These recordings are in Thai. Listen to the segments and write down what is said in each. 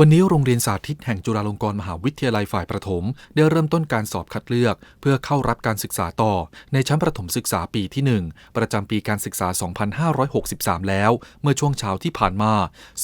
วันนี้โรงเรียนสาธิตแห่งจุฬาลงกรณ์มหาวิทยาลัยฝ่ายประถม ได้เริ่มต้นการสอบคัดเลือก เพื่อเข้ารับการศึกษาต่อ ในชั้นประถมศึกษาปีที่ 1 ประจำปีการศึกษา 2563 แล้ว เมื่อช่วงเช้าที่ผ่านมา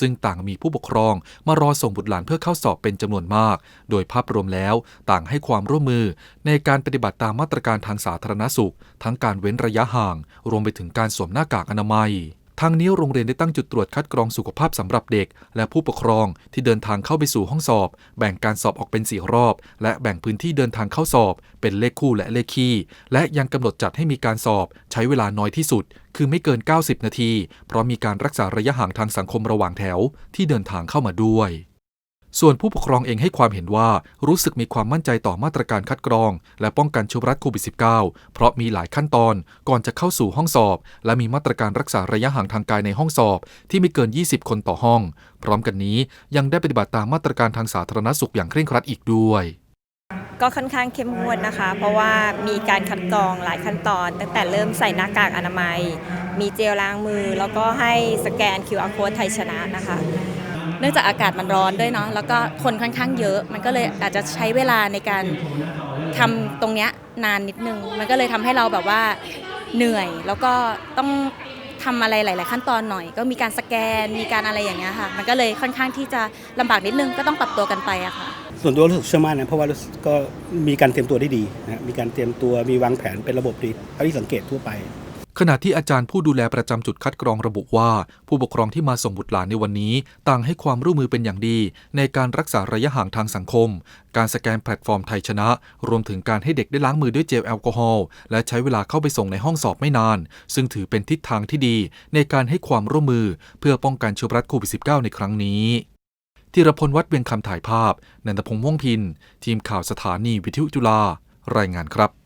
ซึ่งต่างมีผู้ปกครองมารอส่งบุตรหลานเพื่อเข้าสอบเป็นจำนวนมาก โดยภาพรวมแล้วต่างให้ความร่วมมือ ในการปฏิบัติตามมาตรการทางสาธารณสุข ทั้งการเว้นระยะห่าง รวมไปถึงการสวมหน้ากากอนามัย ทางนี้โรงเรียนได้ตั้งจุดตรวจคัดกรองสุขภาพสำหรับเด็ก และผู้ปกครองที่เดินทางเข้าไปสู่ห้องสอบ แบ่งการสอบออกเป็นสี่รอบ และแบ่งพื้นที่เดินทางเข้าสอบ เป็นเลขคู่และเลขคี่ และยังกำหนดจัดให้มีการสอบ ใช้เวลาน้อยที่สุด คือไม่เกิน 90 นาที เพราะมีการรักษาระยะห่างทางสังคมระหว่างแถวที่เดินทางเข้ามาด้วย ส่วนผู้ปกครองเองให้ความเห็นว่ารู้สึกมีความมั่นใจต่อมาตรการคัดกรอง และป้องกันเชื้อรัโควิด -19 เพราะมีหลายขั้นตอนก่อนจะเข้าสู่ห้องสอบ และมีมาตรการรักษาระยะห่างทางกายในห้องสอบ ที่ไม่เกิน 20 คนต่อห้อง พร้อมกันนี้ยังได้ปฏิบัติตามมาตรการทางสาธารณสุขอย่างเคร่งครัดอีกด้วยก็ค่อนข้างเข้มงวดนะคะ เพราะว่ามีการคัดกรองหลายขั้นตอน ตั้งแต่เริ่มใส่หน้ากากอนามัย มีเจลล้างมือ แล้วก็ให้สแกน QR code ไทยชนะนะคะ นื่องจากอากาศมันร้อนด้วยเนาะแล้วก็คนค่อนข้างเยอะ มันก็เลยอาจจะใช้เวลาในการทำตรงเนี้ยนานนิดนึง มันก็เลยทำให้เราแบบว่าเหนื่อยแล้วก็ต้องทำอะไรหลาย ๆ ขั้นตอนหน่อย ก็มีการสแกนมีการอะไรอย่างเงี้ยค่ะ มันก็เลยค่อนข้างที่จะลำบากนิดนึงก็ต้องปรับตัวกันไปอะค่ะส่วนตัวรู้สึกเชื่อมั่นนะเพราะว่ากก็มีการเตรียมตัวได้ดีนะมีการเตรียมตัวมีวางแผนเป็นระบบดีเท่าที่สังเกตทั่วไป ขณะที่อาจารย์ผู้ดูแลประจำจุดคัดกรองระบุว่า ผู้ปกครองที่มาส่งบุตรหลานในวันนี้ ต่างให้ความร่วมมือเป็นอย่างดี ในการรักษาระยะห่างทางสังคม การสแกนแพลตฟอร์มไทยชนะ รวมถึงการให้เด็กได้ล้างมือด้วยเจลแอลกอฮอล์และใช้เวลาเข้าไปส่งในห้องสอบไม่นาน ซึ่งถือเป็นทิศทางที่ดี ในการให้ความร่วมมือ เพื่อป้องกันเชื้อไวรัสโควิด -19 ในครั้งนี้ธีรพลวัดเวียงคำถ่ายภาพนันทพงษ์ม่วงพินทีมข่าวสถานีวิทยุจุฬารายงานครับ